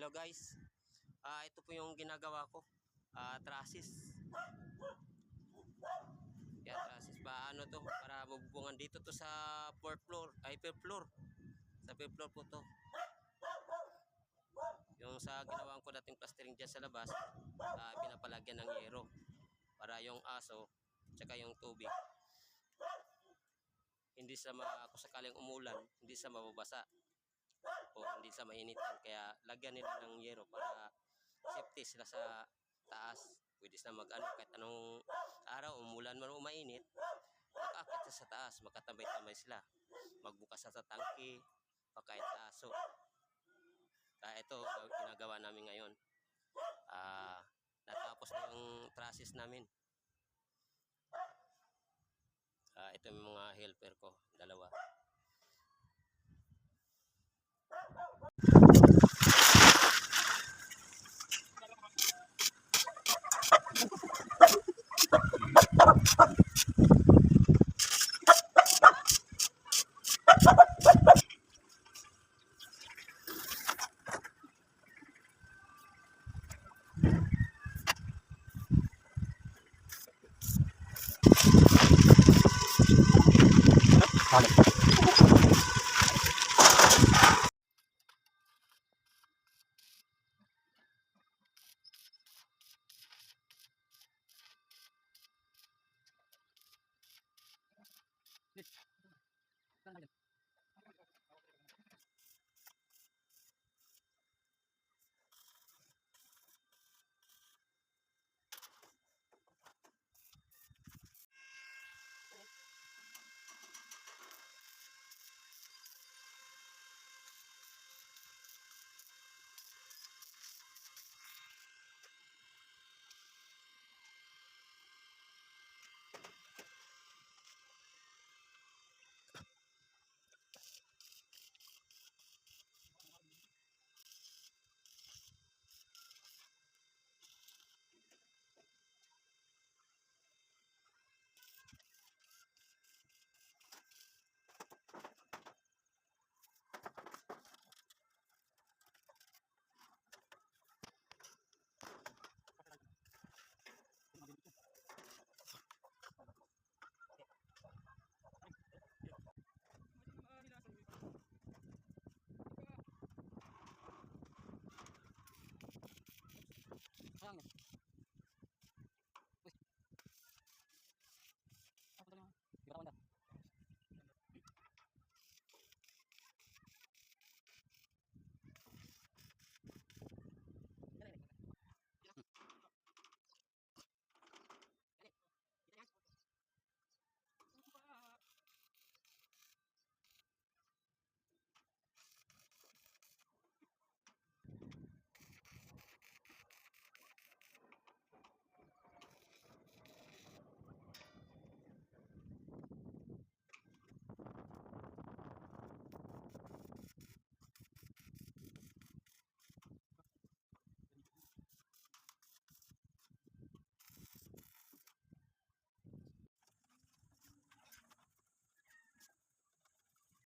Hello guys. Ah, ito po yung ginagawa ko. Ah, trusses. Yan, trusses. Paano to? Para mabubungan dito to sa fourth floor. Ay, fifth floor. Sa fifth floor po to. Yung sa ginawa ko dating plastering dyan sa labas, ah, pinapalagyan ng yero. Para yung aso, tsaka yung tubig, hindi sa ma, kung sakaling umulan, hindi sa mababasa o hindi sa mainitan. Kaya lagyan nila ng yero para safety sila sa taas. Pwede sila mag ano, kahit anong araw, umulan man o mainit, makakit sa taas, makatambay-tambay sila. Magbukas sa tangke, pagkain sa aso. Kaya ito, ginagawa namin ngayon. Ah, natapos na yung trusses namin. Ah, ito yung mga helper ko, dalawa. あれ。